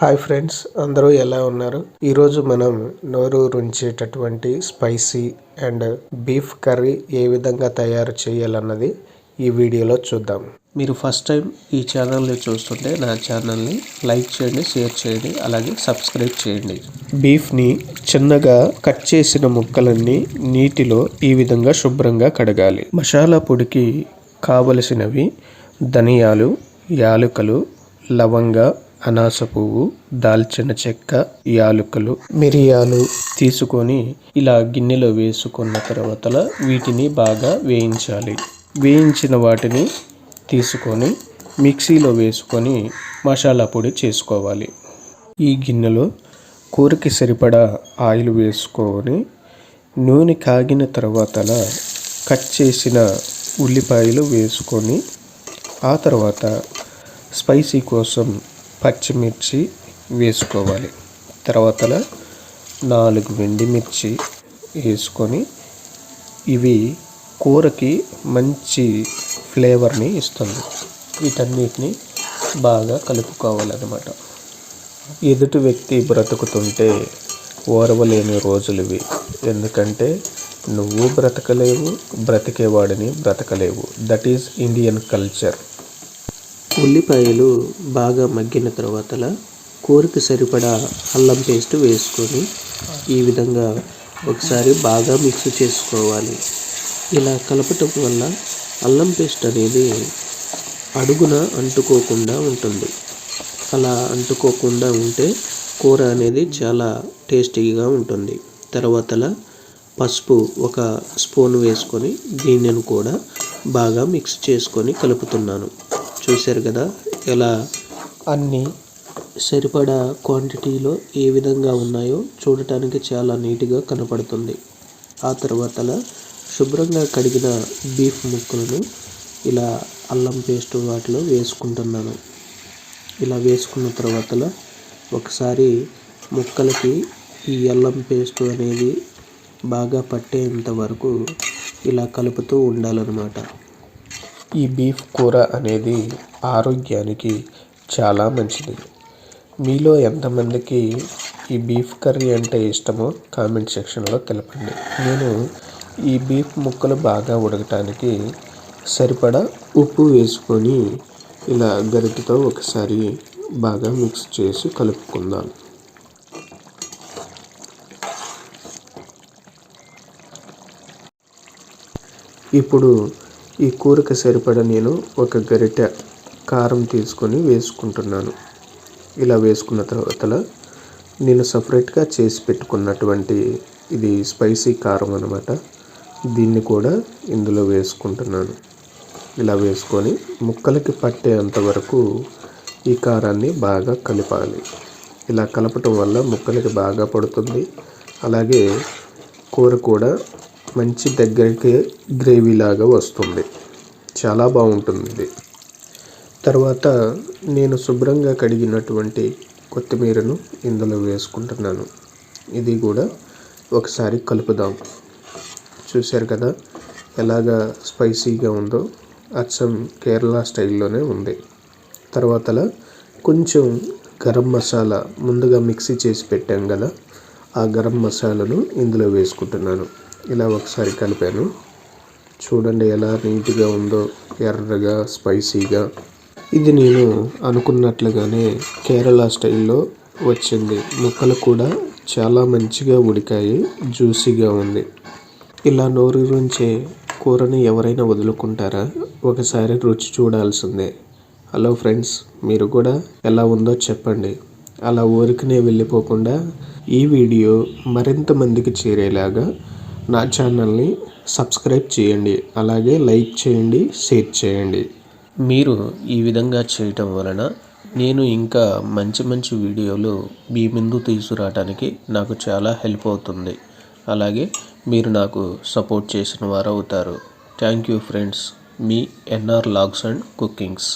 Hi friends అందరూ ఎలా ఉన్నారు? ఈరోజు మనం నోరు రుంచేటటువంటి స్పైసీ అండ్ బీఫ్ కర్రీ ఏ విధంగా తయారు చేయాలన్నది ఈ వీడియోలో చూద్దాం. మీరు ఫస్ట్ టైం ఈ ఛానల్ని చూస్తుంటే నా ఛానల్ని లైక్ చేయండి షేర్ చేయండి అలాగే సబ్స్క్రైబ్ చేయండి. బీఫ్ని చిన్నగా కట్ చేసిన ముక్కలన్నీ నీటిలో ఈ విధంగా శుభ్రంగా కడగాలి. మసాలా పొడికి కావలసినవి ధనియాలు యాలకులు లవంగ అనాస పువ్వు దాల్చిన చెక్క యాలకులు మిరియాలు తీసుకొని ఇలా గిన్నెలో వేసుకున్న తర్వాత వీటిని బాగా వేయించాలి. వేయించిన వాటిని తీసుకొని మిక్సీలో వేసుకొని మసాలా పొడి చేసుకోవాలి. ఈ గిన్నెలో కూరకి సరిపడా ఆయిల్ వేసుకొని నూనె కాగిన తర్వాత కట్ చేసిన ఉల్లిపాయలు వేసుకొని ఆ తర్వాత స్పైసీ కోసం పచ్చిమిర్చి వేసుకోవాలి. తర్వాత నాలుగు వెండిమిర్చి వేసుకొని ఇవి కూరకి మంచి ఫ్లేవర్ని ఇస్తుంది. వీటన్నిటిని బాగా కలుపుకోవాలన్నమాట. ఎదుటి వ్యక్తి బ్రతుకుతుంటే ఓరవలేని రోజులు ఇవి. ఎందుకంటే నువ్వు బ్రతకలేవు బ్రతికేవాడిని బ్రతకలేవు. దట్ ఈజ్ ఇండియన్ కల్చర్ ఉల్లిపాయలు బాగా మగ్గిన తర్వాత కూరకి సరిపడా అల్లం పేస్ట్ వేసుకొని ఈ విధంగా ఒకసారి బాగా మిక్స్ చేసుకోవాలి. ఇలా కలపటం వల్ల అల్లం పేస్ట్ అనేది అడుగున అంటుకోకుండా ఉంటుంది. అలా అంటుకోకుండా ఉంటే కూర అనేది చాలా టేస్టీగా ఉంటుంది. తర్వాత పసుపు ఒక స్పూన్ వేసుకొని దీనిని కూడా బాగా మిక్స్ చేసుకొని కలుపుతున్నాను. చూశారు కదా ఎలా? అన్నీ సరిపడా క్వాంటిటీలో ఏ విధంగా ఉన్నాయో చూడటానికి చాలా నీట్గా కనపడుతుంది. ఆ తర్వాత శుభ్రంగా కడిగిన బీఫ్ ముక్కలను ఇలా అల్లం పేస్ట్ వాటిలో వేసుకుంటున్నాను. ఇలా వేసుకున్న తర్వాత ఒకసారి ముక్కలకి ఈ అల్లం పేస్ట్ అనేది బాగా పట్టేంత వరకు ఇలా కలుపుతూ ఉండాలన్నమాట. ఈ బీఫ్ కూర అనేది ఆరోగ్యానికి చాలా మంచిది. మీలో ఎంతమందికి ఈ బీఫ్ కర్రీ అంటే ఇష్టమో కామెంట్ సెక్షన్లో తెలపండి. నేను ఈ బీఫ్ ముక్కలు బాగా ఉడకటానికి సరిపడా ఉప్పు వేసుకొని ఇలా గరిటతో ఒకసారి బాగా మిక్స్ చేసి కలుపుకుందాం. ఇప్పుడు ఈ కూరకు సరిపడ నేను ఒక గరిటె కారం తీసుకొని వేసుకుంటున్నాను. ఇలా వేసుకున్న తర్వాత నేను సపరేట్గా చేసి పెట్టుకున్నటువంటి ఇది స్పైసీ కారం అనమాట దీన్ని కూడా ఇందులో వేసుకుంటున్నాను. ఇలా వేసుకొని ముక్కలకి పట్టేంత వరకు ఈ కారాన్ని బాగా కలపాలి. ఇలా కలపటం వల్ల ముక్కలకి బాగా పడుతుంది. అలాగే కూర కూడా మంచి దగ్గరికి గ్రేవీ లాగా వస్తుంది. చాలా బాగుంటుంది. ఇది తర్వాత నేను శుభ్రంగా కడిగినటువంటి కొత్తిమీరను ఇందులో వేసుకుంటున్నాను. ఇది కూడా ఒకసారి కలుపుదాం. చూశారు కదా ఎలాగా స్పైసీగా ఉందో? అచ్చం కేరళ స్టైల్లోనే ఉంది. తర్వాత కొంచెం గరం మసాలా ముందుగా మిక్సీ చేసి పెట్టాం కదా ఆ గరం మసాలాను ఇందులో వేసుకుంటున్నాను. ఇలా ఒకసారి కలిపాను. చూడండి ఎలా నీట్గా ఉందో ఎర్రగా స్పైసీగా. ఇది నేను అనుకున్నట్లుగానే కేరళ స్టైల్లో వచ్చింది. ముక్కలు కూడా చాలా మంచిగా ఉడికాయి జ్యూసీగా ఉంది. ఇలా నోరు నుంచే కూరని ఎవరైనా వదులుకుంటారా? ఒకసారి రుచి చూడాల్సిందే. హలో ఫ్రెండ్స్ మీరు కూడా ఎలా ఉందో చెప్పండి. అలా ఊరికనే వెళ్ళిపోకుండా ఈ వీడియో మరింత మందికి చేరేలాగా నా ఛానల్ని సబ్స్క్రైబ్ చేయండి. అలాగే లైక్ చేయండి షేర్ చేయండి. మీరు ఈ విధంగా చేయటం వలన నేను ఇంకా మంచి మంచి వీడియోలు మీ ముందు తీసుకురావడానికి నాకు చాలా హెల్ప్ అవుతుంది. అలాగే మీరు నాకు సపోర్ట్ చేసిన వారు అవుతారు. Thank you friends. Me NR vlogs and cookings.